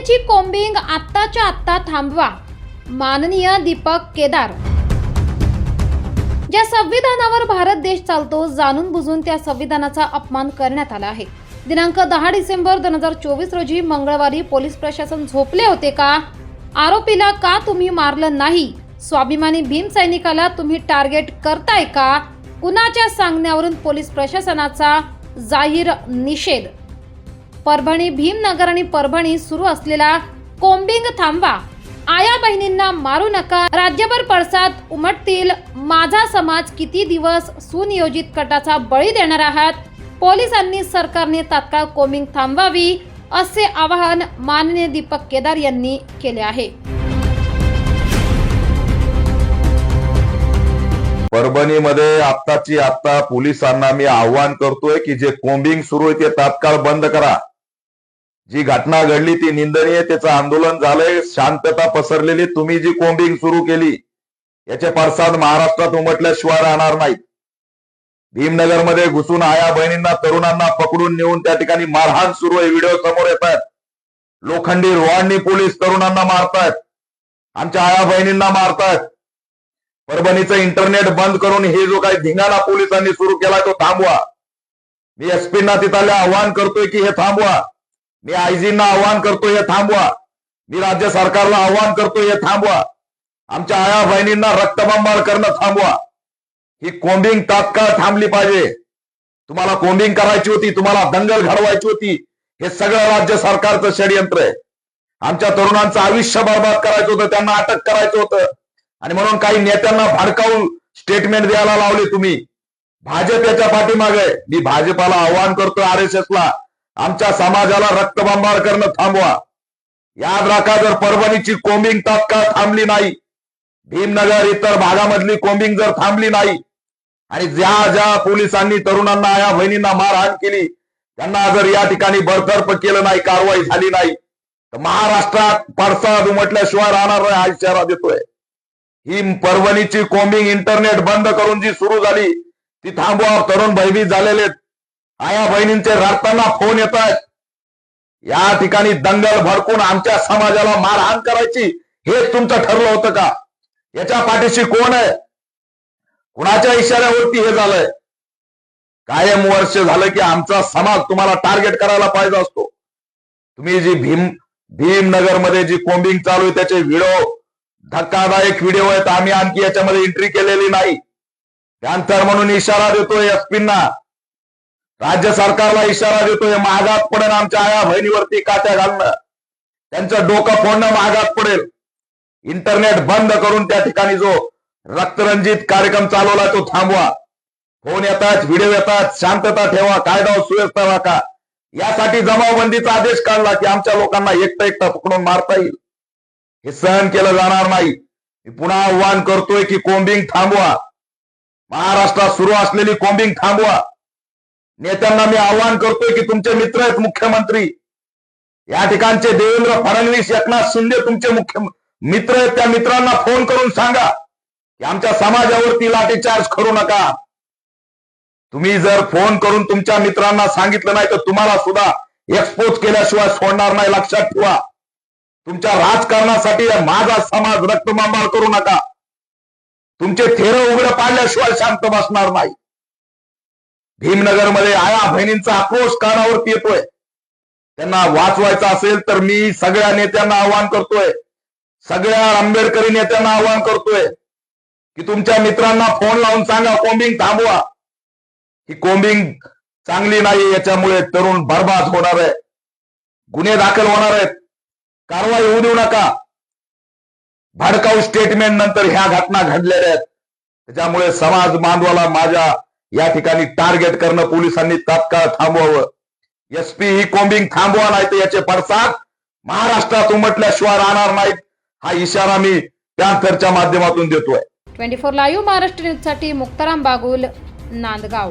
परभणीची combing आत्ताच्या आत्ता थांबवा. माननीय दीपक केदार. ज्या संविधानावर भारत देश चालतो जाणून बुजून त्या संविधानाचा अपमान करण्यात आला आहे. दिनांक दहा डिसेंबर दोन हजार चोवीस रोजी मंगळवारी पोलीस प्रशासन झोपले होते का? आरोपीला का तुम्ही मारलं नाही? स्वाभिमानी भीम सैनिकाला तुम्ही टार्गेट करताय का? कुणाच्या सांगण्यावरून पोलीस प्रशासनाचा जाहीर निषेध? परभणी भीमनगर आणि परभणी सुरू असलेला कोंबिंग थांबवा. आया बहिणींना मारू नका. राज्यभर पडसाद उमटतील. माझा समाज किती दिवस सुनियोजित कटाचा बळी देणार आहात? पोलिसांनी सरकारने तात्काळ कोंबिंग थांबवावी असे आवाहन माननीय दीपक केदार यांनी केले आहे. परभणीमध्ये आत्ताची आत्ता पोलिसांना मी आव्हान करतोय की जे कोंबिंग सुरू आहे ते तात्काळ बंद करा. जी घटना घडली ती निंदनीय त्याचं आंदोलन झालंय शांतता पसरलेली तुम्ही जी कोंबिंग सुरू केली याचे पडसाद महाराष्ट्रात उमटल्याशिवाय राहणार नाहीत. भीमनगरमध्ये घुसून आया बहिणींना तरुणांना पकडून नेऊन त्या ठिकाणी मारहाण सुरू आहे. व्हिडिओ समोर येत आहेत लोखंडी रोहांनी पोलीस तरुणांना मारतायत. आमच्या आया बहिणींना मारतायत. परभणीचं इंटरनेट बंद करून हे जो काही धिंगाणा पोलिसांनी सुरू केला तो थांबवा. मी एसपींना तिथल्या आव्हान करतोय की हे थांबवा. मी आयजींना आव्हान करतोय हे थांबवा. मी राज्य सरकारला आव्हान करतोय हे थांबवा. आमच्या आया बहिणींना रक्तबंबाळ करणं थांबवा. ही कोंबिंग तात्काळ थांबली पाहिजे. तुम्हाला कोंबिंग करायची होती तुम्हाला दंगल घडवायची होती. हे सगळं राज्य सरकारचं षडयंत्र आहे. आमच्या तरुणांचं आयुष्य बर्बाद करायचं होतं त्यांना अटक करायचं होतं. आणि म्हणून काही नेत्यांना भडकावून स्टेटमेंट द्यायला लावले तुम्ही. भाजप याच्या पाठीमागे मी भाजपाला आव्हान करतो आर एस ला. आमच्या समाजाला रक्तबंबाळ करणं थांबवा याद राखा जर परभणीची कोंबिंग तात्काळ थांबली नाही भीमनगर इतर भागामधली कोंबिंग जर थांबली नाही आणि ज्या ज्या पोलिसांनी तरुणांना या बहिणींना मारहाण केली त्यांना जर या ठिकाणी बडतर्फ केलं नाही कारवाई झाली नाही तर महाराष्ट्रात पडसाद उमटल्याशिवाय राहणार नाही हा इशारा देतोय ही परभणीची कोम्बिंग इंटरनेट बंद करून जी सुरू झाली ती थांबवा तरुण भयभीत झालेले आहेत. आया बहिणींचे रडताना फोन येत आहेत या ठिकाणी दंगल भडकून आमच्या समाजाला मारहाण करायची हेच तुमचं ठरलं होतं का? याच्या पाठीशी कोण आहे? कुणाच्या इशाऱ्यावरती हे झालंय? कायम वर्ष झालं की आमचा समाज तुम्हाला टार्गेट करायला पाहिजे असतो. तुम्ही जी भीम भीमनगरमध्ये जी कोम्बिंग चालू आहे त्याचे व्हिडिओ धक्कादायक व्हिडिओ आहेत. आम्ही आणखी याच्यामध्ये एंट्री केलेली नाही. त्यानंतर म्हणून इशारा देतोय एसपींना राज्य सरकारला इशारा देतोय महागात पडेल आमच्या आया बहिणीवरती काट्या घालणं. त्यांचं डोकं फोडणं महागात पडेल. इंटरनेट बंद करून त्या ठिकाणी जो रक्तरंजित कार्यक्रम चालवला तो थांबवा. फोन येतात व्हिडिओ येतात शांतता ठेवा कायदा सुव्यवस्था राखा. यासाठी जमावबंदीचा आदेश काढला की आमच्या लोकांना एकटं एकटं पकडून मारता येईल. हे सहन केलं जाणार नाही. मी पुन्हा आव्हान करतोय की कोंबिंग थांबवा. महाराष्ट्रात सुरू असलेली कोंबिंग थांबवा. नेत्यांना मी आव्हान करतोय की तुमचे मित्र आहेत मुख्यमंत्री. या ठिकाणचे देवेंद्र फडणवीस एकनाथ शिंदे तुमचे मुख्य मित्र आहेत. त्या मित्रांना फोन करून सांगा की आमच्या समाजावरती लाठीचार्ज करू नका. तुम्ही जर फोन करून तुमच्या मित्रांना सांगितलं नाही तर तुम्हाला सुद्धा एक्सपोज केल्याशिवाय सोडणार नाही. लक्षात ठेवा. तुमच्या राजकारणासाठी माझा समाज रक्तमांबाळ करू नका. तुमचे थेर उघडं पाडल्याशिवाय शांत बसणार नाही. भीमनगरमध्ये आया बहिणींचा आक्रोश कानावरती येतोय. त्यांना वाचवायचं असेल तर मी सगळ्या नेत्यांना आवाहन करतोय. सगळ्या आंबेडकरी नेत्यांना आवाहन करतोय. की तुमच्या मित्रांना फोन लावून सांगा कोंबिंग थांबवा. ही कोंबिंग चांगली नाही याच्यामुळे तरुण बर्बाद होणार आहे. गुन्हे दाखल होणार आहेत. कारवाई होऊ देऊ नका. भडकाऊ स्टेटमेंट नंतर ह्या घटना घडलेल्या आहेत. त्याच्यामुळे समाज बांधवाला माझ्या या ठिकाणी टार्गेट करणं पोलिसांनी तात्काळ थांबवावं. एसपी ही कोम्बिंग थांबवा नाही तर याचे पडसाद महाराष्ट्रात उमटल्याशिवाय राहणार नाहीत. हा इशारा मी पॅन्थरच्या माध्यमातून देतोय. ट्वेंटी फोर लाईव्ह महाराष्ट्र न्यूजसाठी मुक्ताराम बागुल नांदगाव.